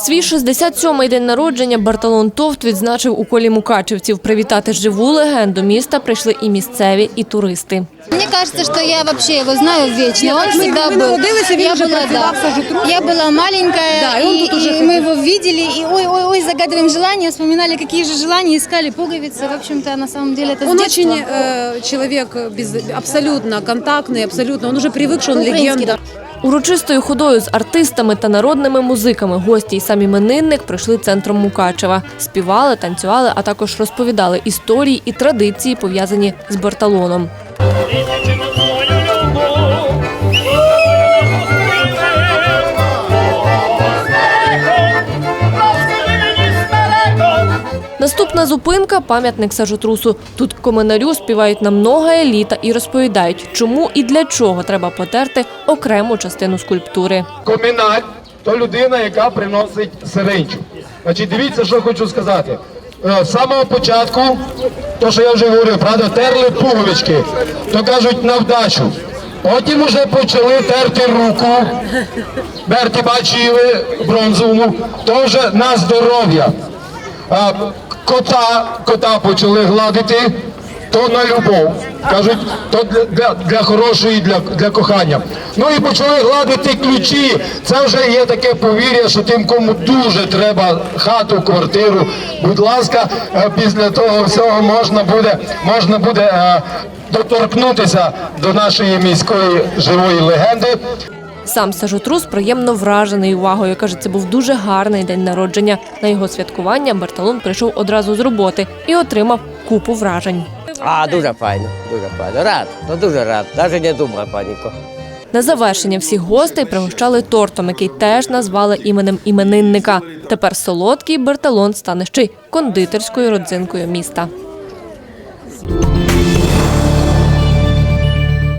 Свій 67-й день народження Бартолон Товт відзначив у колі мукачевців. Привітати живу легенду міста прийшли і місцеві, і туристи. Мне кажется, что я вообще его знаю вечно. Он всегда мы был. народились, и я він вже была, працював в Сажитрусі. я была маленькая, Да, и он и, тут уже и ходил. мы его видели, и ой, ой, ой, загадываем желания, вспоминали, какие же желания, искали пуговицы. В общем-то, на самом деле это с Он детства. очень э, человек без, абсолютно контактный, абсолютно. Он уже привык, что он Український, легенда. Урочистою ходою з артистами та народними музиками гості й сам іменинник пройшли центром Мукачева. Співали, танцювали, а також розповідали історії і традиції, пов'язані з Бартолоном. Наступна зупинка пам'ятник сажотрусу. Тут коминарю співають на много еліта і розповідають, чому і для чого треба потерти окрему частину скульптури. Комінар то людина, яка приносить сиренчу. Значить, дивіться, що хочу сказати. Е, З самого початку, то що я вже говорив, правда, терли пуговички, то кажуть на вдачу. Потім вже почали терти руку. Берті бачили бронзовому, то вже на здоров'я. Кота, кота почали гладити, то на любов. Кажуть, то для, для, для хорошої, для, для кохання. Ну і почали гладити ключі. Це вже є таке повір'я, що тим, кому дуже треба хату, квартиру. Будь ласка, е, після того всього можна буде, можна буде е, доторкнутися до нашої міської живої легенди. Сам сажотрус приємно вражений увагою. Каже, це був дуже гарний день народження. На його святкування Бартолон прийшов одразу з роботи і отримав купу вражень. А, дуже файно, дуже файно. Рад, ну дуже рад. Навіть не думав, паніко. На завершення всіх гостей пригощали тортом, який теж назвали іменем іменинника. Тепер солодкий Бартолон стане ще й кондитерською родзинкою міста.